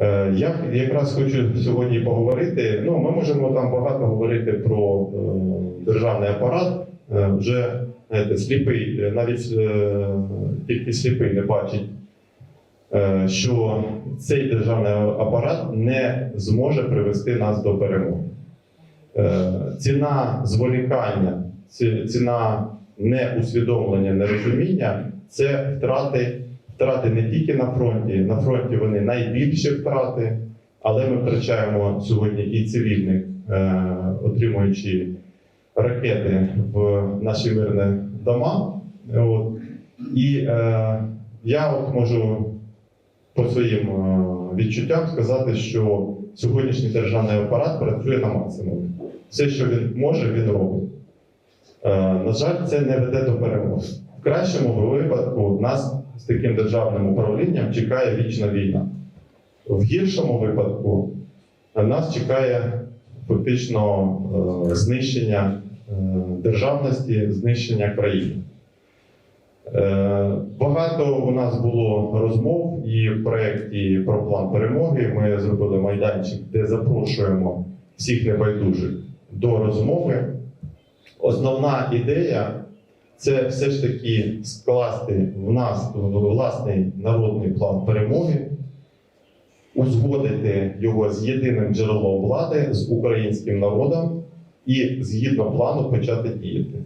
Е, Я якраз хочу сьогодні поговорити. Ну, ми можемо там багато говорити про е, державний апарат. Е, вже знаєте, сліпий, навіть тільки сліпий не бачить, що цей державний апарат не зможе привести нас до перемоги. Ціна зволікання, ціна неусвідомлення, нерозуміння це втрати, втрати не тільки на фронті. На фронті вони найбільші втрати, але ми втрачаємо сьогодні і цивільних, е, отримуючи ракети в наші мирні дома. От. І е, я от можу по своїм е, відчуттям сказати, що сьогоднішній державний апарат працює на максимумі. Все, що він може, він робить. Е, на жаль, це не веде до перемоги. Кращому випадку нас з таким державним управлінням чекає вічна війна. В гіршому випадку нас чекає фактично е, знищення е, державності, знищення країни. Е, Багато у нас було розмов і в проєкті про план перемоги. Ми зробили майданчик, де запрошуємо всіх небайдужих до розмови. Основна ідея це все ж таки скласти в нас власний народний план перемоги, узгодити його з єдиним джерелом влади, з українським народом і згідно плану почати діяти.